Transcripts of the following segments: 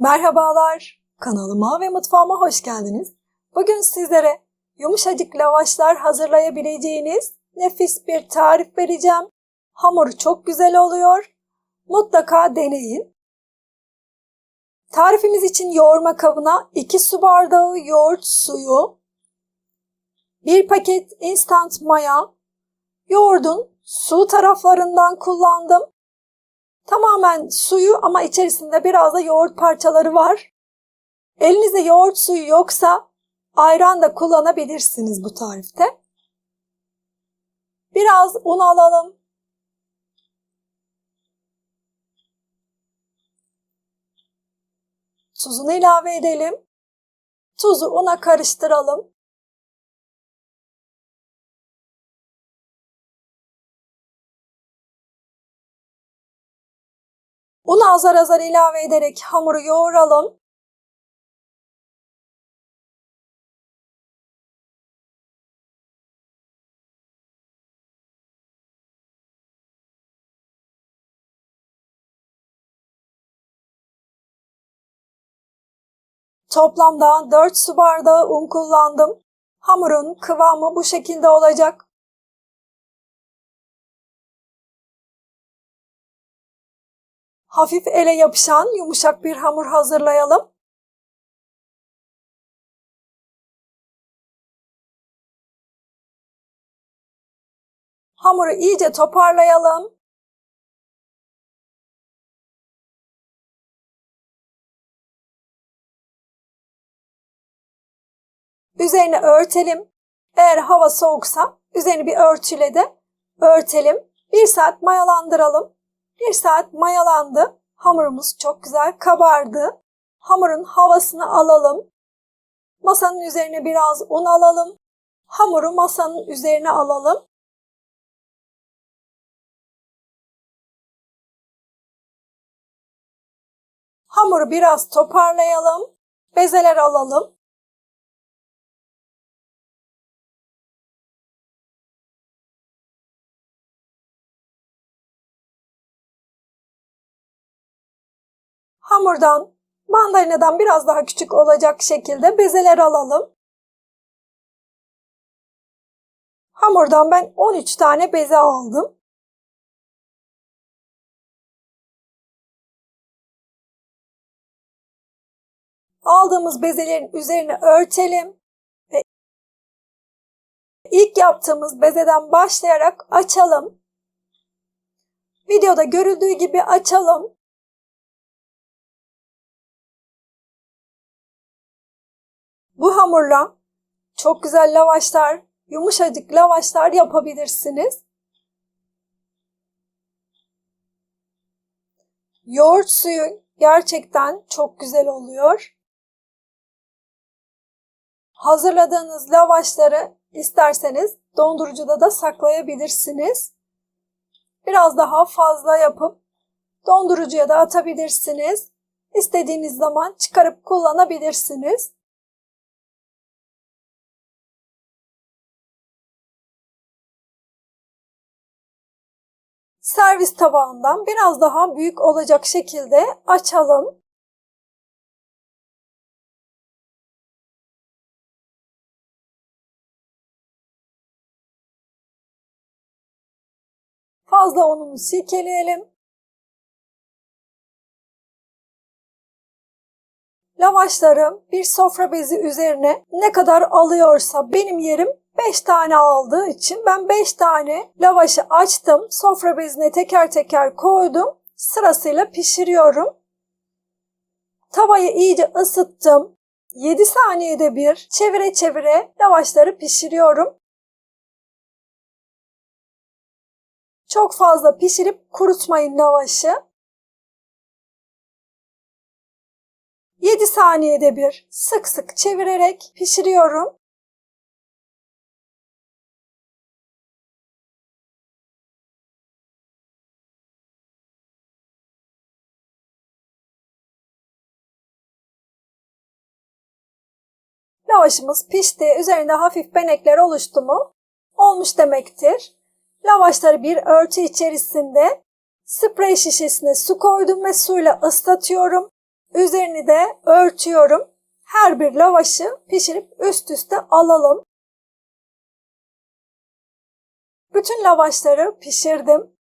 Merhabalar, kanalıma ve mutfağıma hoş geldiniz. Bugün sizlere yumuşacık lavaşlar hazırlayabileceğiniz nefis bir tarif vereceğim. Hamuru çok güzel oluyor. Mutlaka deneyin. Tarifimiz için yoğurma kabına 2 su bardağı yoğurt suyu, 1 paket instant maya, yoğurdun su taraflarından kullandım. Tamamen suyu ama içerisinde biraz da yoğurt parçaları var. Elinizde yoğurt suyu yoksa ayran da kullanabilirsiniz bu tarifte. Biraz un alalım. Tuzunu ilave edelim. Tuzu una karıştıralım. Unu azar azar ilave ederek hamuru yoğuralım. Toplamda 4 su bardağı un kullandım. Hamurun kıvamı bu şekilde olacak. Hafif ele yapışan yumuşak bir hamur hazırlayalım. Hamuru iyice toparlayalım. Üzerine örtelim. Eğer hava soğuksa üzerini bir örtüyle de örtelim. Bir saat mayalandıralım. Bir saat mayalandı. Hamurumuz çok güzel kabardı. Hamurun havasını alalım. Masanın üzerine biraz un alalım. Hamuru masanın üzerine alalım. Hamuru biraz toparlayalım. Bezeler alalım. Hamurdan mandalinadan biraz daha küçük olacak şekilde bezeler alalım. Hamurdan ben 13 tane beze aldım. Aldığımız bezelerin üzerine örtelim ve ilk yaptığımız bezeden başlayarak açalım. Videoda görüldüğü gibi açalım. Bu hamurla çok güzel lavaşlar, yumuşacık lavaşlar yapabilirsiniz. Yoğurt suyu gerçekten çok güzel oluyor. Hazırladığınız lavaşları isterseniz dondurucuda da saklayabilirsiniz. Biraz daha fazla yapıp dondurucuya da atabilirsiniz. İstediğiniz zaman çıkarıp kullanabilirsiniz. Servis tabağından biraz daha büyük olacak şekilde açalım. Fazla ununu silkeleyelim. Lavaşlarım bir sofra bezi üzerine ne kadar alıyorsa benim yerim 5 tane aldığı için ben 5 tane lavaşı açtım. Sofra bezine teker teker koydum. Sırasıyla pişiriyorum. Tavayı iyice ısıttım. 7 saniyede bir çevire çevire lavaşları pişiriyorum. Çok fazla pişirip kurutmayın lavaşı. 7 saniyede bir sık sık çevirerek pişiriyorum. Lavaşımız pişti. Üzerinde hafif benekler oluştu mu olmuş demektir. Lavaşları bir örtü içerisinde sprey şişesine su koydum ve suyla ıslatıyorum. Üzerini de örtüyorum. Her bir lavaşı pişirip üst üste alalım. Bütün lavaşları pişirdim.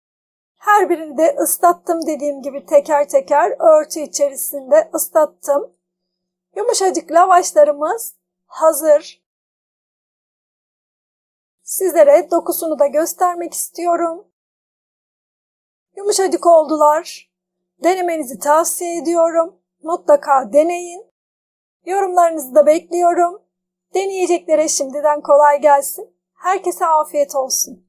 Her birini de ıslattım dediğim gibi teker teker örtü içerisinde ıslattım. Yumuşacık lavaşlarımız hazır. Sizlere dokusunu da göstermek istiyorum. Yumuşacık oldular. Denemenizi tavsiye ediyorum. Mutlaka deneyin. Yorumlarınızı da bekliyorum. Deneyeceklere şimdiden kolay gelsin. Herkese afiyet olsun.